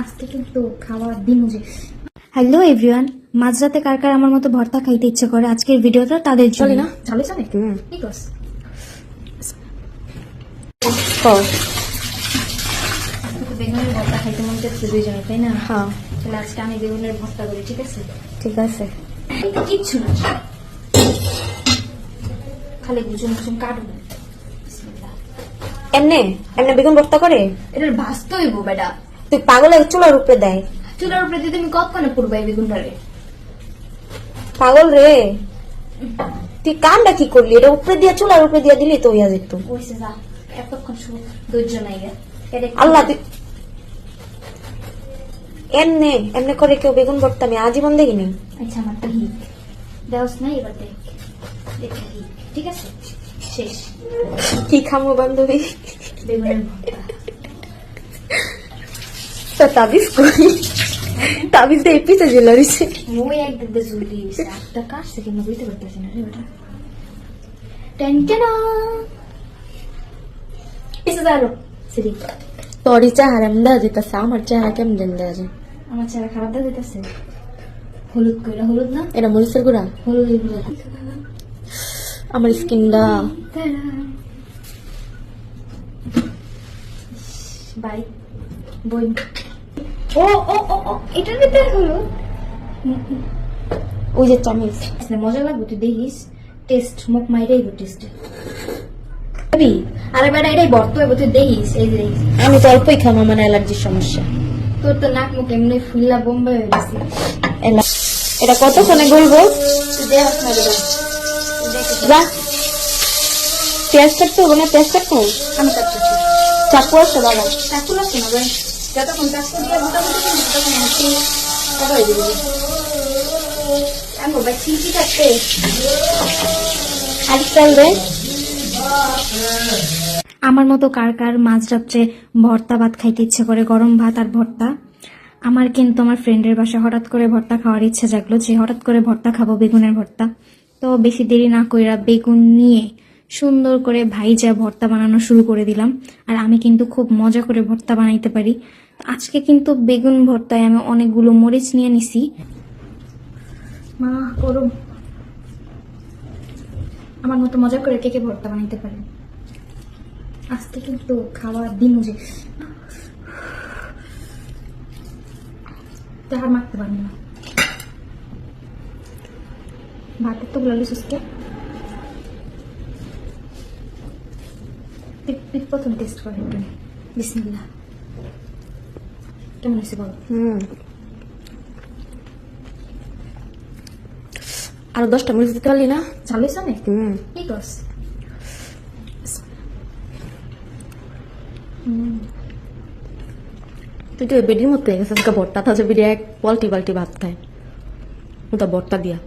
আজকে কিন্তু খাওয়ার দিন যে। হ্যালো এভরিওয়ান মাঝরাতে কার কার আমার মতো ভর্তা খাইতে ইচ্ছে করে আজকের ভিডিওটা তাদের জন্য। চলে না? চলে চলে? কি করছ? বেগুনের ভর্তা খাইতে মন চাচ্ছে দুইজনে তাই না? হ্যাঁ। তাহলে আজকে আমি বেগুনের ভর্তা করি ঠিক আছে? ঠিক আছে। এটা কিচ্ছু না। খালি বুঝুন বুঝুন কাটুন বিসমিল্লাহ। এমনে? এমনে বেগুন ভর্তা করে? এটার ভাজতে হইব বেটা। তুই পাগলে চুলার উপরে দেয়। চুলার উপরে দিয়ে তুমি কতক্ষণে পুরবাই বেগুনটারে? পাগল রে। তুই কামটা কি করলি? এটা উপরে দিয়ে চুলার উপরে দিয়ে দিলি তো ইয়া যেত। এতক্ষণ ধৈর্য নাই আল্লাহ তুই এমনে এমনে করে কেউ বেগুন ভর্তা আমি আজীবন দেখিনি। আচ্ছা আমার তো হিক দেওস নাই এবার দেখ। দেখ ঠিক আছে? শেষ। কি খামো বান্ধবী? বেগুনের ভর্তা। তো তাবিজ করি। তাবিজ দিয়ে পিছে জেলা রয়েছে। মই এক দিক দিয়ে ঝুলি একটা কাজ থেকে না বুঝতে পারতেছি না রে বেটা টেনটেনা এসে যালো সিরি তোরই চেহারা এমন দেওয়া যেতেছে আমার চেহারা কেমন দেওয়া যায়। আমার চেহারা খারাপ দেখা যেতেছে হলুদ কইরা হলুদ না? এটা মরিচের গুঁড়া? হলুদ আমার স্কিনটা। বাই বই। ও ও ও ও এটার ভিতরে হলো। ওই যে আসলে মজা লাগবে তুই দেখিস। টেস্ট মুখ মাইরাই টেস্ট। আরে বেটা এটাই বর্ত হইব তুই দেখিস এই যে আমি তো অল্পই খাম আমার অ্যালার্জির সমস্যা। তোর তো নাক মুখ এমনি ফুল্লা বোম্বাই হয়ে গেছে। এটা কতক্ষণে গলবো? পেঁয়াজ কাটতে হবে না? পেঁয়াজ কাটতে হবে আমি কাটতেছি। চাকু আছে বাবা। চাকু লাগছে না ভাই যতক্ষণ দিয়ে মোটামুটি হচ্ছে আজকাল রে আমার মতো কার কার মাঝরাত্রে ভর্তা ভাত খাইতে ইচ্ছে করে, গরম ভাত আর ভর্তা? আমার কিন্তু আমার ফ্রেন্ডের বাসায় হঠাৎ করে ভর্তা খাওয়ার ইচ্ছে জাগলো যে হঠাৎ করে ভর্তা খাব বেগুনের ভর্তা। তো বেশি দেরি না কইরা বেগুন নিয়ে সুন্দর করে ভাইজা ভর্তা বানানো শুরু করে দিলাম। আর আমি কিন্তু খুব মজা করে ভর্তা বানাইতে পারি। আজকে কিন্তু বেগুন ভর্তায় আমি অনেকগুলো মরিচ নিয়ে নিছি। মা, গরম। আমার মতো মজা করে কে কে ভর্তা বানাইতে পারে? আজকে কিন্তু খাওয়ার দিন যে। মারতে পারব না। ভাতের তো গুলালি সুস্থ প্রথম টেস্ট করে একটু বিসমিল্লাহ কেমন হয়েছে বল আরও দশটা মরিচ দিতে পারলি না? চালু হয়েছে অনেক? কি করস তুই তো বেডির মতো হয়ে গেছিস ভর্তা থাকে বেডি এক বালটি বালটি ভাত খায়। ওটা ভর্তা দিয়া।